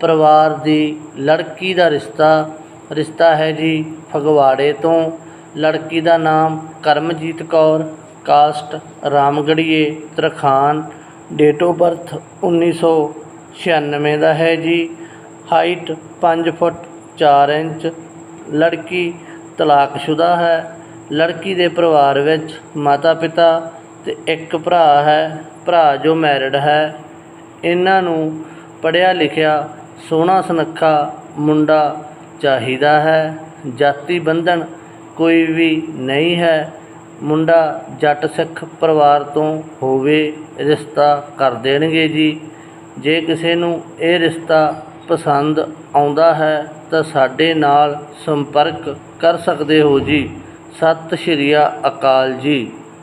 ਪਰਿਵਾਰ ਦੀ ਲੜਕੀ ਦਾ ਰਿਸ਼ਤਾ ਰਿਸ਼ਤਾ ਹੈ ਜੀ ਫਗਵਾੜੇ ਤੋਂ। ਲੜਕੀ ਦਾ ਨਾਮ ਕਰਮਜੀਤ ਕੌਰ, ਕਾਸਟ ਰਾਮਗੜੀਏ ਤਰਖਾਨ, ਡੇਟ ਆਫ ਬਰਥ 1996 ਦਾ ਹੈ ਜੀ। ਹਾਈਟ 5 ਫੁੱਟ 4 ਇੰਚ, ਲੜਕੀ ਤਲਾਕਸ਼ੁਦਾ ਹੈ। ਲੜਕੀ ਦੇ ਪਰਿਵਾਰ ਵਿੱਚ ਮਾਤਾ ਪਿਤਾ ਤੇ ਇੱਕ ਭਰਾ ਹੈ, ਭਰਾ ਜੋ ਮੈਰਿਡ ਹੈ। ਇਹਨਾਂ ਨੂੰ ਪੜ੍ਹਿਆ ਲਿਖਿਆ ਸੋਹਣਾ ਸੁਨੱਖਾ ਮੁੰਡਾ ਚਾਹੀਦਾ ਹੈ। ਜਾਤੀ ਬੰਧਨ ਕੋਈ ਵੀ ਨਹੀਂ ਹੈ। ਮੁੰਡਾ ਜੱਟ ਸਿੱਖ ਪਰਿਵਾਰ ਤੋਂ ਹੋਵੇ ਰਿਸ਼ਤਾ ਕਰ ਦੇਣਗੇ ਜੀ। ਜੇ ਕਿਸੇ ਨੂੰ ਇਹ ਰਿਸ਼ਤਾ ਪਸੰਦ ਆਉਂਦਾ ਹੈ ਤਾਂ ਸਾਡੇ ਨਾਲ ਸੰਪਰਕ ਕਰ ਸਕਦੇ ਹੋ ਜੀ। ਸਤਿ ਸ਼੍ਰੀ ਅਕਾਲ ਜੀ।